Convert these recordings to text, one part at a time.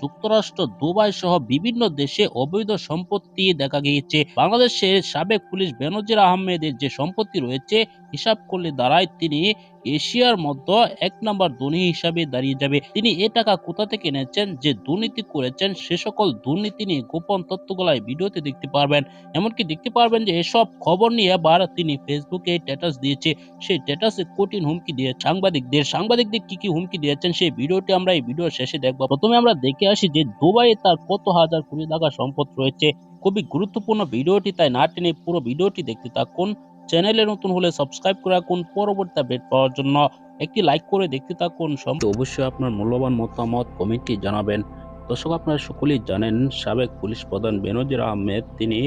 যুক্তরাষ্ট্র দুবাই সহ বিভিন্ন দেশে অবৈধ সম্পত্তি দেখা গিয়েছে। বাংলাদেশের সাবেক পুলিশ বেনজির আহমেদের যে সম্পত্তি রয়েছে, হিসাব করলে দাঁড়ায় তিনি এশিয়ার মধ্যে এক নম্বর ধনী হিসাবে দাঁড়িয়ে যাবে। তিনি এ টাকা কোথা থেকে এনেছেন, যে দুর্নীতি করেছেন, সে সকল দুর্নীতি নিয়ে গোপন তথ্যগুলো এই ভিডিওতে দেখতে পারবেন। এমনকি দেখতে পারবেন যে এসব খবর নিয়ে আবার তিনি ফেসবুকে স্ট্যাটাস দিয়েছে। সেই স্ট্যাটাসে কঠিন হুমকি দিয়ে সাংবাদিকদের সাংবাদিকদের কি কি হুমকি দিয়েছেন সেই ভিডিওটি আমরা এই ভিডিও শেষে দেখব। প্রথমে আমরা দেখে আসি যে দুবাইয়ে তার কত হাজার কোটি টাকা সম্পদ রয়েছে। খুবই গুরুত্বপূর্ণ ভিডিওটি, তাই না টেনে পুরো ভিডিওটি দেখতে থাকুন। চ্যানেলে নতুন হলে সাবস্ক্রাইব করে রাখুন। পরবর্তী আপডেট পাওয়ার জন্য একটি লাইক করে দেখতে থাকুন। অবশ্যই আপনার মূল্যবান মতামত কমেন্টে জানাবেন। দর্শক, আপনারা সকলেই জানেন, সাবেক পুলিশ প্রধান বেনজির আহমেদ তিনি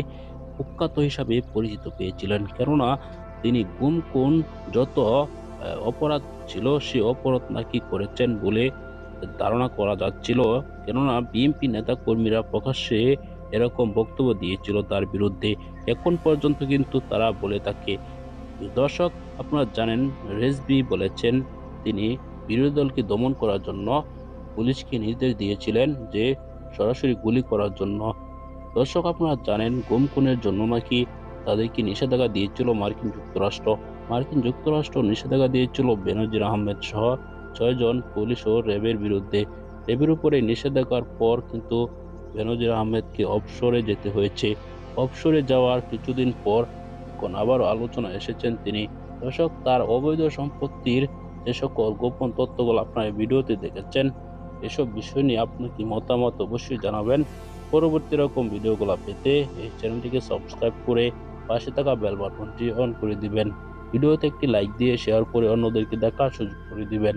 কুখ্যাত হিসাবে পরিচিত পেয়েছিলেন। কেননা, তিনি কোন কোন যত অপরাধ ছিল সে অপরাধ নাকি করেছেন বলে ধারণা করা যাচ্ছিল। কেননা, বিএনপি নেতা কর্মীরা প্রকাশ্যে এরকম বক্তব্য দিয়েছিল তার বিরুদ্ধে। এখন পর্যন্ত কিন্তু তারা বলে থাকে, দর্শক, আপনারা জানেন, রেজবি বলেছেন তিনি বিরোধী দলকে দমন করার জন্য পুলিশকে নির্দেশ দিয়েছিলেন যে সরাসরি গুলি করার জন্য। দর্শক, আপনারা জানেন, গুম খুনের জন্য নাকি তাদেরকে নিষেধাজ্ঞা দিয়েছিল মার্কিন যুক্তরাষ্ট্র। মার্কিন যুক্তরাষ্ট্র নিষেধাজ্ঞা দিয়েছিল বেনজির আহমেদ সহ ছয়জন পুলিশ ও র্যাবের বিরুদ্ধে। র্যাবের উপরে নিষেধাজ্ঞার পর কিন্তু বেনজির আহমেদকে অবসরে যেতে হয়েছে। অবসরে যাওয়ার কিছুদিন পর এখন আবারও আলোচনা এসেছেন তিনি। দর্শক, তার অবৈধ সম্পত্তির যে সকল গোপন তথ্যগুলো আপনার ভিডিওতে দেখেছেন, এসব বিষয় নিয়ে আপনি কি মতামত অবশ্যই জানাবেন। পরবর্তী রকম ভিডিওগুলো পেতে এই চ্যানেলটিকে সাবস্ক্রাইব করে পাশে থাকা বেল বাটনটি অন করে দিবেন। ভিডিওতে একটি লাইক দিয়ে শেয়ার করে অন্যদেরকে দেখার সুযোগ করে দিবেন।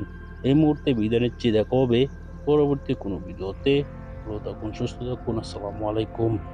এই মুহূর্তে বিদায় নিচ্ছি। দেখা হবে পরবর্তী কোনো ভিডিওতে। 30 tahun. Sesudah kuno assalamualaikum.